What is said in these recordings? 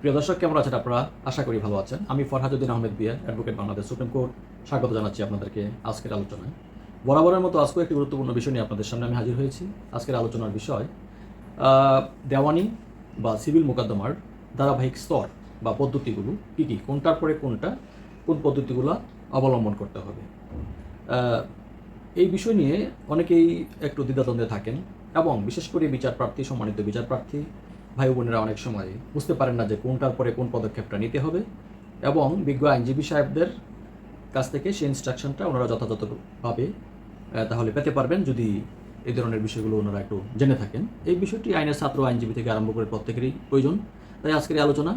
প্রিয় দর্শক, কেমন আছেন আপনারা? আশা করি ভালো আছেন। আমি ফরহাদুদ্দিন আহমেদ বিয়া অ্যাডভোকেট বাংলাদেশ সুপ্রিম কোর্ট। স্বাগত জানাচ্ছি আপনাদেরকে আজকের আলোচনায়। বরাবরের মতো আজকেও একটি গুরুত্বপূর্ণ বিষয় নিয়ে আপনাদের সামনে আমি হাজির হয়েছি। আজকের আলোচনার বিষয় দেওয়ানি বা সিভিল মোকদ্দমার ধারাবাহিক স্তর বা পদ্ধতিগুলো কী কী, কোনটার পরে কোনটা, কোন পদ্ধতিগুলো অবলম্বন করতে হবে। এই বিষয় নিয়ে অনেকেই একটু দ্বিধাদ্বন্দ্বে থাকেন এবং বিশেষ করে বিচারপ্রার্থী সম্মানিত বিচার প্রার্থী ভাই বোনেরা অনেক সময় বুঝতে পারেন না যে কোনটার পরে কোন পদক্ষেপটা নিতে হবে এবং বিজ্ঞ আইনজীবী সাহেবদের কাছ থেকে সেই ইনস্ট্রাকশনটা ওনারা যথাযথভাবে তাহলে পেতে পারবেন যদি এই ধরনের বিষয়গুলো ওনারা একটু জেনে থাকেন। এই বিষয়টি আইনের ছাত্র আইনজীবী থেকে আরম্ভ করে প্রত্যেকেরই প্রয়োজন। তাই আজকের আলোচনা,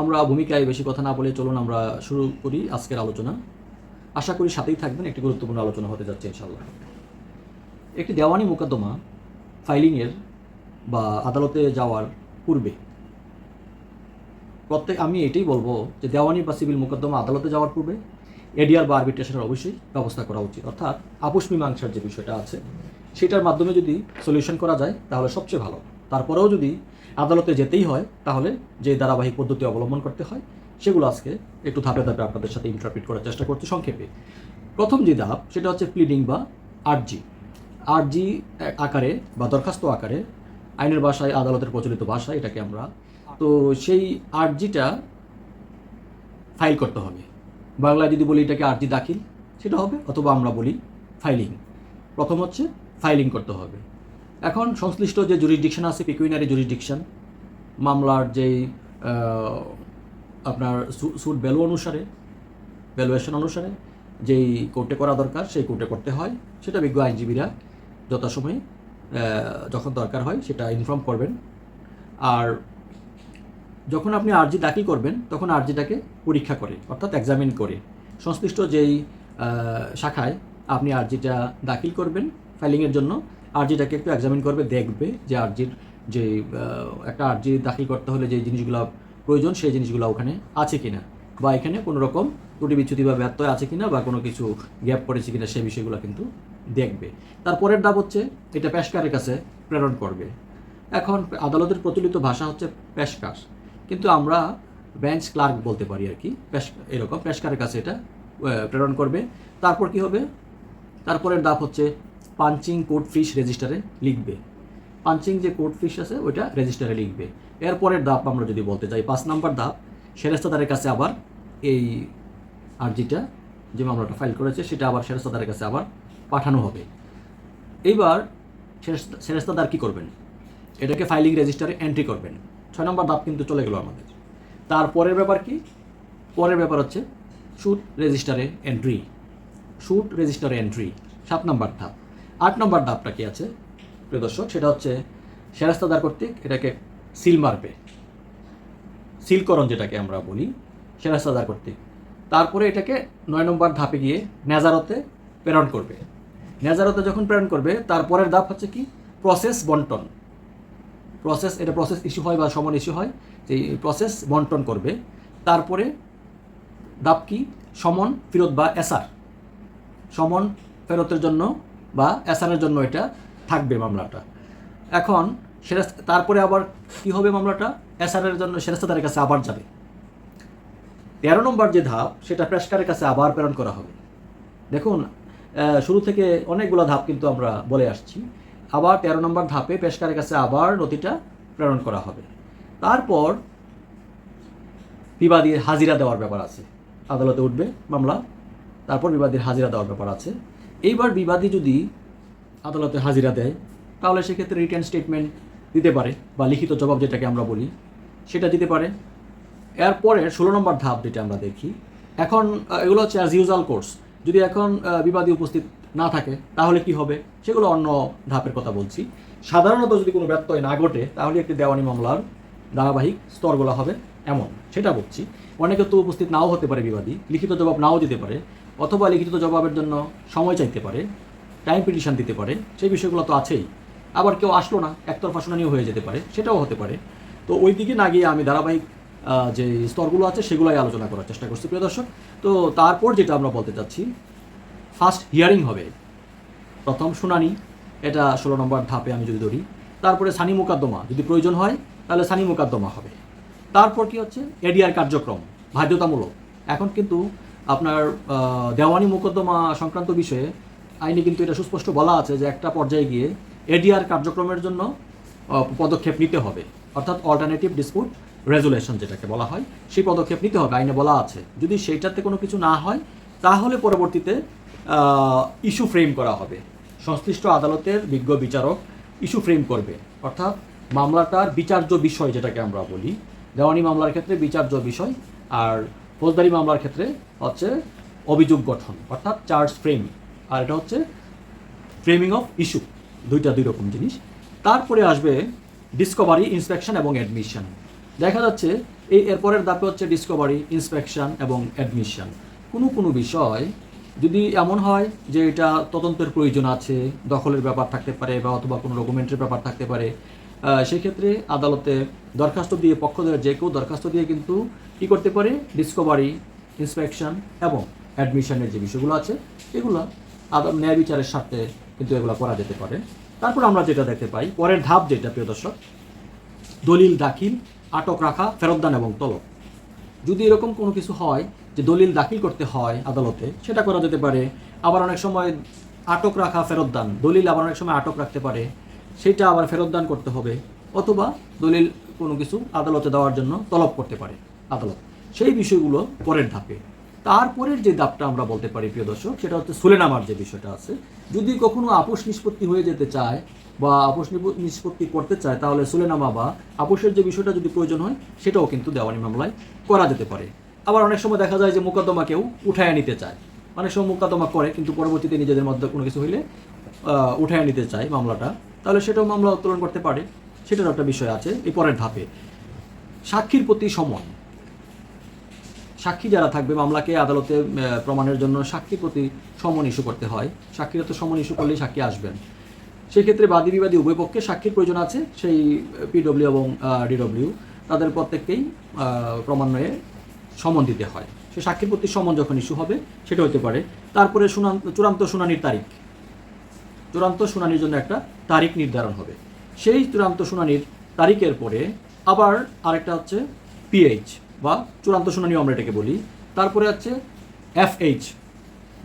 আমরা ভূমিকায় বেশি কথা না বলে চলুন আমরা শুরু করি আজকের আলোচনা। আশা করি সাথেই থাকবেন, একটি গুরুত্বপূর্ণ আলোচনা হতে যাচ্ছে ইনশাল্লাহ একটি দেওয়ানি মোকদ্দমা ফাইলিংয়ের বা আদালতে যাওয়ার পূর্বে। প্রত্যেক আমি এটাই বলব যে দেওয়ানি বা সিভিল মোকদ্দমা আদালতে যাওয়ার পূর্বে এডিআর বা আরবিট্রেশনের অবশ্যই ব্যবস্থা করা উচিত। অর্থাৎ আপোষ মীমাংসার যে বিষয়টা আছে, সেটার মাধ্যমে যদি সলিউশন করা যায়, তাহলে সবচেয়ে ভালো। তারপরেও যদি আদালতে যেতেই হয়, তাহলে যে ধারাবাহিক পদ্ধতি অবলম্বন করতে হয়, সেগুলো আজকে একটু ধাপে ধাপে আপনাদের সাথে ইন্টারপ্রিট করার চেষ্টা করছি সংক্ষেপে। প্রথম যে ধাপ, সেটা হচ্ছে প্লিডিং বা আরজি। আরজি আকারে বা দরখাস্ত আকারে আইনের ভাষায় আদালতের প্রচলিত ভাষায় এটাকে আমরা, তো সেই আর্জিটা ফাইল করতে হবে। বাংলায় যদি বলি এটাকে আর্জি দাখিল, সেটা হবে, অথবা আমরা বলি ফাইলিং। প্রথম হচ্ছে ফাইলিং করতে হবে। এখন সংশ্লিষ্ট যে জুরিসডিকশন আছে পিকুইনারি জুরিসডিকশন, মামলার যেই আপনার সুট ভ্যালু অনুসারে, ভ্যালুয়েশন অনুসারে, যেই কোর্টে করা দরকার, সেই কোর্টে করতে হয়। সেটা বিজ্ঞ আইনজীবীরা যথাসময়ে যখন দরকার হয় সেটা ইনফর্ম করবেন। আর যখন আপনি আর্জি দাখিল করবেন, তখন আর্জিটাকে পরীক্ষা করে, অর্থাৎ এক্সামিন করে। সংশ্লিষ্ট যেই শাখায় আপনি আর্জিটা দাখিল করবেন ফাইলিংয়ের জন্য আর্জিটাকে একটু এক্সামিন করবে, দেখবে যে আর্জির যে একটা আর্জি দাখিল করতে হলে যে জিনিসগুলো প্রয়োজন, সেই জিনিসগুলো ওখানে আছে কিনা। বা এখানে কোনো রকম ত্রুটি বিচ্যুতি বা ব্যত্যয় আছে কিনা বা কোনো কিছু গ্যাপ পড়েছে কিনা, সেই বিষয়গুলো কিন্তু দেখবে। তারপরের ধাপ হচ্ছে এটা পেশকারের কাছে প্রেরণ করবে। এখন আদালতের প্রচলিত ভাষা হচ্ছে পেশকার। কিন্তু আমরা বেঞ্চ ক্লার্ক বলতে পারি আর কি, পেশ এরকম পেশকারের কাছে এটা প্রেরণ করবে। তারপর কি হবে? তারপরের ধাপ হচ্ছে পাঞ্চিং কোড ফিস রেজিস্টারে লিখবে। পাঞ্চিং যে কোড ফিস আছে, ওইটা রেজিস্টারে লিখবে। এরপরের ধাপ আমরা যদি বলতে চাই পাঁচ নাম্বার ধাপ, সেরেস্তাদারের কাছে আবার এই আর্জিটা যে মামলাটা ফাইল করেছে, সেটা আবার সেরেস্তাদারের কাছে আবার পাঠানো হবে। এইবার সেরেস্তা- সেরেস্তাদার কী করবেন? এটাকে ফাইলিং রেজিস্টারে এন্ট্রি করবেন। ছয় নম্বর ধাপ কিন্তু চলে গেল আমাদের। তারপরের ব্যাপার কি? পরের ব্যাপার হচ্ছে শুট রেজিস্টারে এন্ট্রি শুট রেজিস্টারে এন্ট্রি সাত নম্বর ধাপ। আট নম্বর ধাপটা কি আছে? প্রিয় দর্শক, সেটা হচ্ছে সেরাস্তাদার কর্তৃক এটাকে সিল মারবে। সিলকরণ যেটাকে আমরা বলি, সেরাস্তাদার কর্তৃক। তারপরে এটাকে নয় নম্বর ধাপে গিয়ে নেজারতে প্রেরণ করবে। নেজারতে যখন প্রেরণ করবে তারপরের ধাপ হচ্ছে কি? প্রসেস বন্টন। প্রসেস এটা প্রসেস ইস্যু হয় বা সমন ইস্যু হয় সেই প্রসেস বন্টন করবে। তারপরে ধাপ কি? সমন ফেরত বা এসআর সমন ফেরতের জন্য বা এসআরের জন্য এটা থাকবে মামলাটা। এখন সেটা তারপরে আবার কি হবে মামলাটা? এসআরের জন্য সেরেস্তাদারের কাছে আবার যাবে। তেরো নম্বর যে ধাপ, সেটা প্রেসকারের কাছে আবার প্রেরণ করা হবে। দেখুন শুরু থেকে অনেকগুলো ধাপ কিন্তু আমরা বলে আসছি। আবার তেরো নম্বর ধাপে পেশকারের কাছে আবার নথিটা প্রেরণ করা হবে। তারপর বিবাদীর হাজিরা দেওয়ার ব্যাপার আছে। আদালতে উঠবে মামলা, তারপর বিবাদীর হাজিরা দেওয়ার ব্যাপার আছে। এইবার বিবাদী যদি আদালতে হাজিরা দেয়, তাহলে সেক্ষেত্রে রিটার্ন স্টেটমেন্ট দিতে পারে, বা লিখিত জবাব যেটাকে আমরা বলি, সেটা দিতে পারে। এরপরে ষোলো নম্বর ধাপ যেটা আমরা দেখি, এখন এগুলো হচ্ছে অ্যাজ ইউজাল কোর্স যদি এখন বিবাদী উপস্থিত না থাকে, তাহলে কি হবে? সেগুলো অন্য ধাপের কথা বলছি। সাধারণত যদি কোনো ব্যত্যয় না ঘটে, তাহলে একটি দেওয়ানি মামলার ধারাবাহিক স্তরগুলো হবে এমন। সেটা বলছি। অনেকে তো উপস্থিত নাও হতে পারে বিবাদী, লিখিত জবাব নাও দিতে পারে, অথবা লিখিত জবাবের জন্য সময় চাইতে পারে টাইম পিটিশন দিতে পারে, সেই বিষয়গুলো তো আছেই। আবার কেউ আসলো না, একতরফা শুনানিও হয়ে যেতে পারে, সেটাও হতে পারে। তো ওই দিকে না গিয়ে আমি ধারাবাহিক যে স্তরগুলো আছে সেগুলোই আলোচনা করার চেষ্টা করছি, প্রিয় দর্শক। তো তারপর যেটা আমরা বলতে চাচ্ছি ফার্স্ট হিয়ারিং হবে। প্রথম শুনানি, এটা ষোলো নম্বর ধাপে আমি যদি ধরি। তারপরে সানি মোকদ্দমা, যদি প্রয়োজন হয়, তাহলে সানি মোকদ্দমা হবে। তারপর কি হচ্ছে? এডিআর কার্যক্রম, বাধ্যতামূলক। এখন কিন্তু আপনার দেওয়ানি মোকদ্দমা সংক্রান্ত বিষয়ে আইনে কিন্তু এটা সুস্পষ্ট বলা আছে যে একটা পর্যায়ে গিয়ে এডিআর কার্যক্রমের জন্য পদক্ষেপ নিতে হবে। অর্থাৎ অল্টারনেটিভ ডিসপুট রেজুলেশন যেটাকে বলা হয়, সেই পদক্ষেপ নিতে হবে, আইনে বলা আছে। যদি সেইটাতে কোনো কিছু না হয়, তাহলে পরবর্তীতে ইস্যু ফ্রেম করা হবে। সংশ্লিষ্ট আদালতের বিজ্ঞ বিচারক ইস্যু ফ্রেম করবে। অর্থাৎ মামলাটার বিচার্য বিষয় যেটাকে আমরা বলি, দেওয়ানি মামলার ক্ষেত্রে বিচার্য বিষয়, আর ফৌজদারি মামলার ক্ষেত্রে হচ্ছে অভিযোগ গঠন, অর্থাৎ চার্জ ফ্রেম আর এটা হচ্ছে ফ্রেমিং অফ ইস্যু দুইটা দুই রকম জিনিস। তারপরে আসবে ডিসকভারি ইন্সপেকশন এবং অ্যাডমিশন দেখা যাচ্ছে এই এরপরের ধাপে হচ্ছে ডিসকভারি ইন্সপেকশন এবং অ্যাডমিশন কোনো কোনো বিষয় যদি এমন হয় যে এটা তদন্তের প্রয়োজন আছে, দখলের ব্যাপার থাকতে পারে বা অথবা কোনো ডকুমেন্টের ব্যাপার থাকতে পারে সেক্ষেত্রে আদালতে দরখাস্ত দিয়ে, পক্ষ পক্ষদের যে কেউ দরখাস্ত দিয়ে কিন্তু কী করতে পারে? ডিসকভারি ইন্সপেকশন এবং অ্যাডমিশনের যে বিষয়গুলো আছে, এগুলো ন্যায় বিচারের স্বার্থে কিন্তু এগুলো করা যেতে পারে। তারপর আমরা যেটা দেখতে পাই, পরের ধাপ যেটা, প্রিয় দর্শক, দলিল দাখিল আটক রাখা ফেরতদান এবং তলব। যদি এরকম কোনো কিছু হয় যে দলিল দাখিল করতে হয় আদালতে, সেটা করা যেতে পারে। আবার অনেক সময় আটক রাখা ফেরতদান দলিল আবার অনেক সময় আটক রাখতে পারে। সেটা আবার ফেরতদান করতে হবে। অথবা দলিল কোনো কিছু আদালতে দেওয়ার জন্য তলব করতে পারে আদালত। সেই বিষয়গুলো পরের ধাপে। তারপরের যে ধাপটা আমরা বলতে পারি, প্রিয় দর্শক, সেটা হচ্ছে সুলেনামার যে বিষয়টা আছে। যদি কখনো আপোষ নিষ্পত্তি হয়ে যেতে চায় বা আপোষ নিষ্পত্তি করতে চায়, তাহলে সুলেনামা বা আপোষের যে বিষয়টা যদি প্রয়োজন হয়, সেটাও কিন্তু দেওয়ানি মামলায় করা যেতে পারে। আবার অনেক সময় দেখা যায় যে মোকদ্দমা কেউ উঠায় নিতে চায়। অনেক সময় মোকদ্দমা করে, কিন্তু পরবর্তীতে নিজেদের মধ্যে কোনো কিছু হইলে উঠায় নিতে চায় মামলাটা। তাহলে সেটাও মামলা উত্তোলন করতে পারে। সেটারও একটা বিষয় আছে এই পরের ধাপে। সাক্ষীর প্রতি সমন। সাক্ষী যারা থাকবে, মামলাকে আদালতে প্রমাণের জন্য সাক্ষীর প্রতি সমন ইস্যু করতে হয়। সাক্ষীরা তো সমন ইস্যু করলেই সাক্ষী আসবেন। সেক্ষেত্রে বাদী বিবাদী উভয় পক্ষে সাক্ষীর প্রয়োজন আছে, সেই পিডব্লিউ এবং ডিডব্লিউ তাদের প্রত্যেককেই ক্রমান্বয়ে সমন দিতে হয়। সে সাক্ষীর প্রতি সমন যখন ইস্যু হবে, সেটা হতে পারে। তারপরে শুনান, চূড়ান্ত শুনানির তারিখ। চূড়ান্ত শুনানির জন্য একটা তারিখ নির্ধারণ হবে। সেই চূড়ান্ত শুনানির তারিখের পরে আবার আরেকটা হচ্ছে পিএইচ বা চূড়ান্ত শুনানি আমরা এটাকে বলি। তারপরে হচ্ছে এফএইচ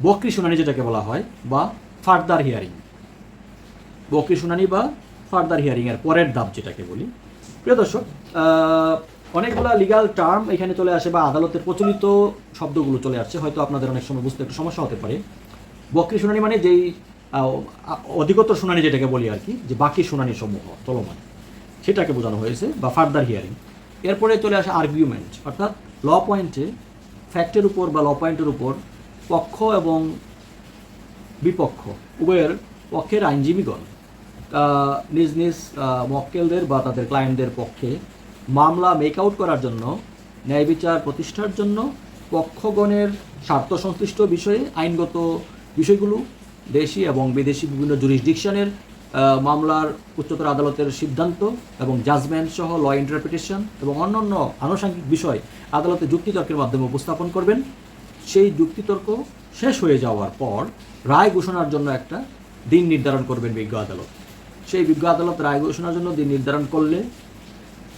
বকরি শুনানি যেটাকে বলা হয়, বা ফার্দার হিয়ারিং বকরি শুনানি বা ফার্দার হিয়ারিং এর পরের ধাপ যেটাকে বলি। প্রিয় দর্শক অনেকগুলা লিগাল টার্ম এখানে চলে আসে বা আদালতের প্রচলিত শব্দগুলো চলে আসছে। হয়তো আপনাদের অনেক সময় বুঝতে একটু সমস্যা হতে পারে। বকরি শুনানি মানে যেই অধিকতর শুনানি যেটাকে বলি আর কি, যে বাকি শুনানি সমূহ চলমান, সেটাকে বোঝানো হয়েছে বা ফার্দার হিয়ারিং। এরপরে চলে আসে আর্গুমেন্ট অর্থাৎ ল পয়েন্টে ফ্যাক্টের উপর বা ল পয়েন্টের উপর পক্ষ এবং বিপক্ষ, উভয়ের পক্ষের আইনজীবীগণ নিজ নিজ মক্কেলদের বা তাদের ক্লায়েন্টদের পক্ষে মামলা মেক আউট করার জন্য, ন্যায় বিচার প্রতিষ্ঠার জন্য পক্ষগণের স্বার্থ সংশ্লিষ্ট বিষয়ে আইনগত বিষয়গুলো, দেশি এবং বিদেশি বিভিন্ন জুরিসডিকশনের মামলার উচ্চতর আদালতের সিদ্ধান্ত এবং জাজমেন্ট সহ ল ইন্টারপ্রিটেশন এবং অন্যান্য আনুষঙ্গিক বিষয় আদালতে যুক্তিতর্কের মাধ্যমে উপস্থাপন করবেন। সেই যুক্তিতর্ক শেষ হয়ে যাওয়ার পর রায় ঘোষণার জন্য একটা দিন নির্ধারণ করবেন বিজ্ঞ আদালত। সেই বিজ্ঞ আদালত রায় ঘোষণার জন্য দিন নির্ধারণ করলে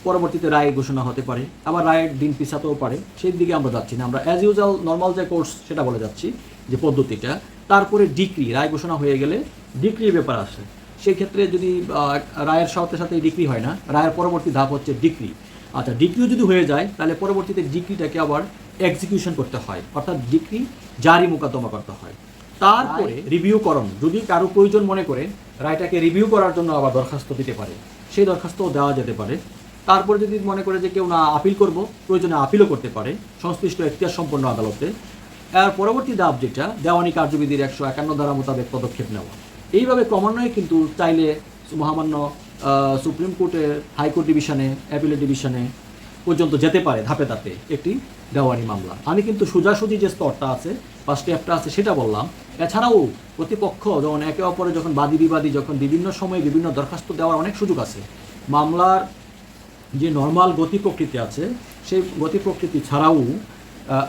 পরবর্তীতে রায় ঘোষণা হতে পারে। আবার রায়ের দিন পিছাতেও পারে। সেই দিকে আমরা যাচ্ছি না। আমরা অ্যাজ ইউজুয়াল নর্মাল যে কোর্স সেটা বলে যাচ্ছি যে পদ্ধতিটা। তারপরে ডিক্রি রায় ঘোষণা হয়ে গেলে ডিক্রির ব্যাপার আসে সেই ক্ষেত্রে যদি রায়ের সাথে সাথে ডিক্রি হয় না, রায়ের পরবর্তী ধাপ হচ্ছে ডিক্রি আচ্ছা ডিক্রিও যদি হয়ে যায়, তাহলে পরবর্তীতে ডিক্রিটাকে আবার এক্সিকিউশন করতে হয়। অর্থাৎ ডিক্রি জারি মোকদ্দমা করতে হয়। তারপরে রিভিউ করণ যদি কারও প্রয়োজন মনে করে, রায়টাকে রিভিউ করার জন্য আবার দরখাস্ত দিতে পারে। সেই দরখাস্তও দেওয়া যেতে পারে। তারপরে যদি মনে করে যে কেউ না আপিল করব, প্রয়োজনে আপিলও করতে পারে, সংশ্লিষ্ট এখতিয়ার সম্পন্ন আদালতে। এর পরবর্তী ধাপ যেটা, দেওয়ানি কার্যবিধির একশো একান্ন ধারা মোতাবেক পদক্ষেপ নেওয়া। এইভাবে ক্রমান্বয়ে কিন্তু চাইলে মহামান্য সুপ্রিম কোর্টের হাইকোর্ট ডিভিশনে, অ্যাপিলেট ডিভিশনে পর্যন্ত যেতে পারে ধাপে ধাপে একটি দেওয়ানি মামলা। আমি কিন্তু সোজাসুজি যে স্তরটা আছে, বা স্টেপটা আছে, সেটা বললাম। এছাড়াও প্রতিপক্ষ যখন একে অপরে যখন বাদী বিবাদী যখন বিভিন্ন সময়ে বিভিন্ন দরখাস্ত দেওয়ার অনেক সুযোগ আছে মামলার যে নর্মাল গতি প্রকৃতি আছে সেই গতি প্রকৃতি ছাড়াও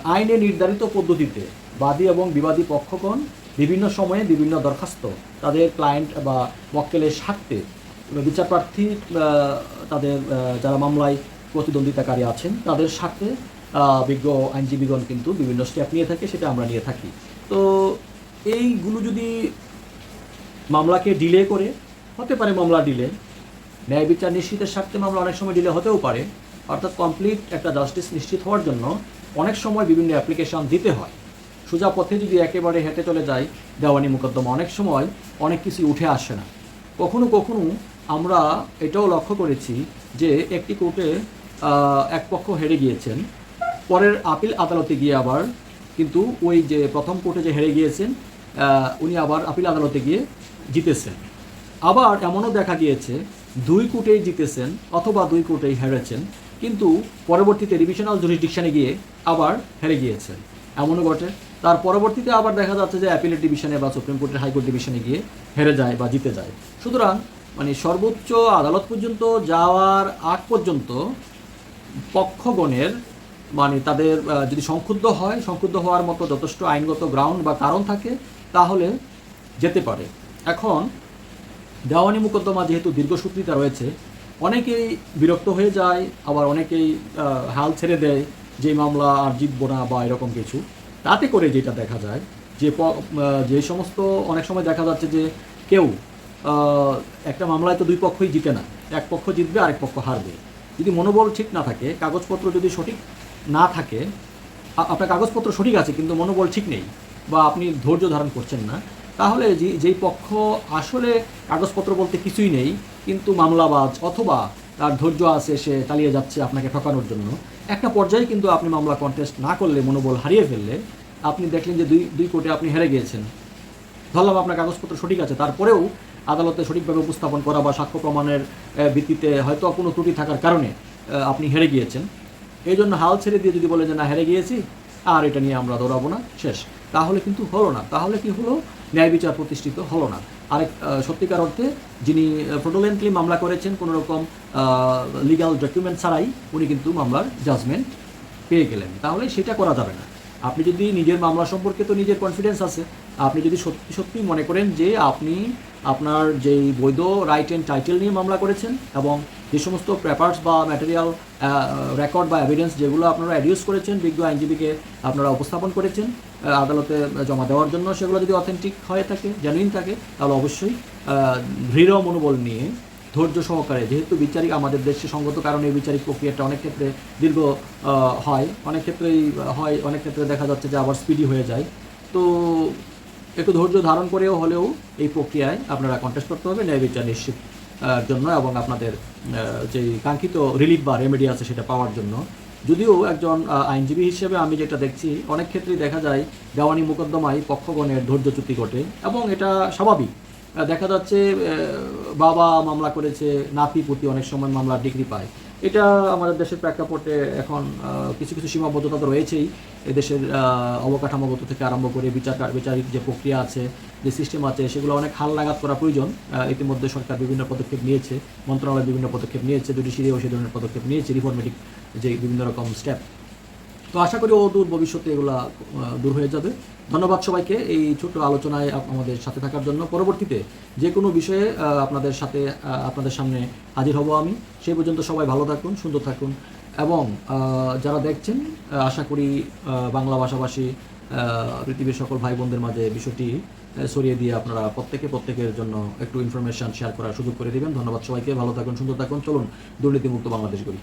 আইনে নির্ধারিত পদ্ধতিতে বাদী এবং বিবাদী পক্ষগণ বিভিন্ন সময়ে বিভিন্ন দরখাস্ত তাদের ক্লায়েন্ট বা মক্কেলের স্বার্থে বিচারপ্রার্থী তাদের যারা মামলায় প্রতিদ্বন্দ্বিতাকারী আছেন তাদের আহ, বিজ্ঞ আইনজীবীগণ কিন্তু বিভিন্ন স্টেপ নিয়ে থাকে সেটা আমরা নিয়ে থাকি। তো এইগুলো যদি মামলাকে ডিলে করে, হতে পারে মামলা ডিলে ন্যায় বিচার নিশ্চিতের স্বার্থে মামলা অনেক সময় ডিলে হতেও পারে, অর্থাৎ কমপ্লিট একটা জাস্টিস নিশ্চিত হওয়ার জন্য অনেক সময় বিভিন্ন অ্যাপ্লিকেশন দিতে হয়। সোজা পথে যদি একেবারে হেঁটে চলে যায় দেওয়ানি মোকদ্দমা, অনেক সময় অনেক কিছু উঠে আসে না। কখনো কখনো আমরা এটাও লক্ষ্য করেছি যে একটি কোর্টে এক পক্ষ হেরে গিয়েছেন, পরের আপিল আদালতে গিয়ে আবার কিন্তু ওই যে প্রথম কোর্টে যে হেরে গিয়েছেন উনি আবার আপিল আদালতে গিয়ে জিতেছেন। আবার এমনও দেখা গিয়েছে, দুই কোর্টেই জিতেছেন অথবা দুই কোর্টেই হেরেছেন, কিন্তু পরবর্তীতে রিভিশনাল জুরিসডিকশনে গিয়ে আবার হেরে গিয়েছেন। এমনও ঘটে। তার পরবর্তীতে আবার দেখা যাচ্ছে যে অ্যাপিলেট ডিভিশনে বা সুপ্রিম কোর্টের হাইকোর্ট ডিভিশনে গিয়ে হেরে যায় বা জিতে যায়। সুতরাং মানে সর্বোচ্চ আদালত পর্যন্ত যাওয়ার আগ পর্যন্ত পক্ষগণের মানে তাদের যদি সংক্ষুব্ধ হয়, সংক্ষুব্ধ হওয়ার মতো যথেষ্ট আইনগত গ্রাউন্ড বা কারণ থাকে তাহলে যেতে পারে। এখন, দেওয়ানি মোকদ্দমা যেহেতু দীর্ঘসূত্রিতা রয়েছে, অনেকেই বিরক্ত হয়ে যায়, আবার অনেকেই হাল ছেড়ে দেয় যে মামলা আর জিতবো না বা এরকম কিছু। তাতে করে যেটা দেখা যায়, যে যে সমস্ত অনেক সময় দেখা যাচ্ছে যে কেউ একটা মামলায় তো দুই পক্ষই জিতে না। এক পক্ষ জিতবে, আরেক পক্ষ হারবে। যদি মনোবল ঠিক না থাকে, কাগজপত্র যদি সঠিক না থাকে আপনার কাগজপত্র সঠিক আছে, কিন্তু মনোবল ঠিক নেই বা আপনি ধৈর্য ধারণ করছেন না, তাহলে যে, যেই পক্ষ আসলে কাগজপত্র বলতে কিছুই নেই, কিন্তু মামলাবাজ অথবা তার ধৈর্য আছে, সে চালিয়ে যাচ্ছে আপনাকে ঠকানোর জন্য। একটা পর্যায়ে কিন্তু আপনি মামলা কন্টেস্ট না করলে, মনোবল হারিয়ে ফেললে, আপনি দেখলেন যে দুই দুই কোর্টে আপনি হেরে গিয়েছেন। ধরলাম আপনার কাগজপত্র সঠিক আছে, তারপরেও আদালতে সঠিকভাবে উপস্থাপন করা বা সাক্ষ্য প্রমাণের ভিত্তিতে হয়তো কোনো ত্রুটি থাকার কারণে আপনি হেরে গিয়েছেন। এই জন্য হাল ছেড়ে দিয়ে যদি বলে যে, না, হেরে গিয়েছি, আর এটা নিয়ে আমরা দৌড়াবো না, শেষ। তাহলে কিন্তু হলো না। তাহলে কি হলো? ন্যায় বিচার প্রতিষ্ঠিত হলো না। আরেক সত্যিকার অর্থে যিনি ফ্রডোলেন্টলি মামলা করেছেন কোনো রকম লিগাল ডকুমেন্ট ছাড়াই উনি কিন্তু মামলার জাজমেন্ট পেয়ে গেলেন। তাহলে সেটা করা যাবে না। আপনি যদি নিজের মামলা সম্পর্কে তো নিজের কনফিডেন্স আছে আপনি যদি সত্যি সত্যি মনে করেন যে আপনি আপনার যেই বৈধ রাইট অ্যান্ড টাইটেল নিয়ে মামলা করেছেন এবং যে সমস্ত পেপার্স বা ম্যাটেরিয়াল রেকর্ড বা এভিডেন্স যেগুলো আপনারা অ্যাডিউস করেছেন, বিজ্ঞ আইনজীবীকে আপনারা উপস্থাপন করেছেন আদালতে জমা দেওয়ার জন্য সেগুলো যদি অথেন্টিক হয়ে থাকে জেনুইন থাকে, তাহলে অবশ্যই দৃঢ় মনোবল নিয়ে ধৈর্য সহকারে, যেহেতু বিচারিক আমাদের দেশে সঙ্গত কারণে এই বিচারিক প্রক্রিয়াটা অনেক ক্ষেত্রে দীর্ঘ হয়, অনেক ক্ষেত্রেই হয়, অনেক ক্ষেত্রে দেখা যাচ্ছে যে আবার স্পিডি হয়ে যায়। তো একটু ধৈর্য ধারণ করেও হলেও এই প্রক্রিয়ায় আপনারা কন্টেস্ট করতে হবে, ন্যায় বিচার নিশ্চিত জন্য এবং আপনাদের যে কাঙ্ক্ষিত রিলিফ বা রেমেডি আছে সেটা পাওয়ার জন্য। যদিও একজন আইনজীবী হিসেবে আমি যেটা দেখছি, অনেক ক্ষেত্রেই দেখা যায় দেওয়ানি মোকদ্দমায় পক্ষগণের ধৈর্যচ্যুতি ঘটে এবং এটা স্বাভাবিক। দেখা যাচ্ছে বাবা মামলা করেছে নাতি পুতি অনেক সময় মামলার ডিগ্রি পায়। এটা আমাদের দেশের প্রেক্ষাপটে এখন কিছু কিছু সীমাবদ্ধতা তো রয়েছেই। এদেশের অবকাঠামোগত থেকে আরম্ভ করে বিচার, বিচারিক যে প্রক্রিয়া আছে, যে সিস্টেম আছে, সেগুলো অনেক হাল লাগাত করা প্রয়োজন। ইতিমধ্যে সরকার বিভিন্ন পদক্ষেপ নিয়েছে, মন্ত্রণালয় বিভিন্ন পদক্ষেপ নিয়েছে জুডিশিয়ারিও সে ধরনের পদক্ষেপ নিয়েছে রিফর্মেটিক যে বিভিন্ন রকম স্টেপ তো আশা করি অদূর ভবিষ্যতে এগুলা দূর হয়ে যাবে। ধন্যবাদ সবাইকে এই ছোট্ট আলোচনায় আমাদের সাথে থাকার জন্য। পরবর্তীতে যে কোনো বিষয়ে আপনাদের সাথে আপনাদের সামনে হাজির হব আমি। সেই পর্যন্ত সবাই ভালো থাকুন, সুন্দর থাকুন। এবং যারা দেখছেন আশা করি বাংলা ভাষাভাষী পৃথিবীর সকল ভাই বোনদের মাঝে বিষয়টি সরিয়ে দিয়ে আপনারা প্রত্যেকে প্রত্যেকের জন্য একটু ইনফরমেশন শেয়ার করার সুযোগ করে দিবেন। ধন্যবাদ সবাইকে, ভালো থাকুন, সুন্দর থাকুন। চলুন, দুর্নীতিমুক্ত বাংলাদেশ করি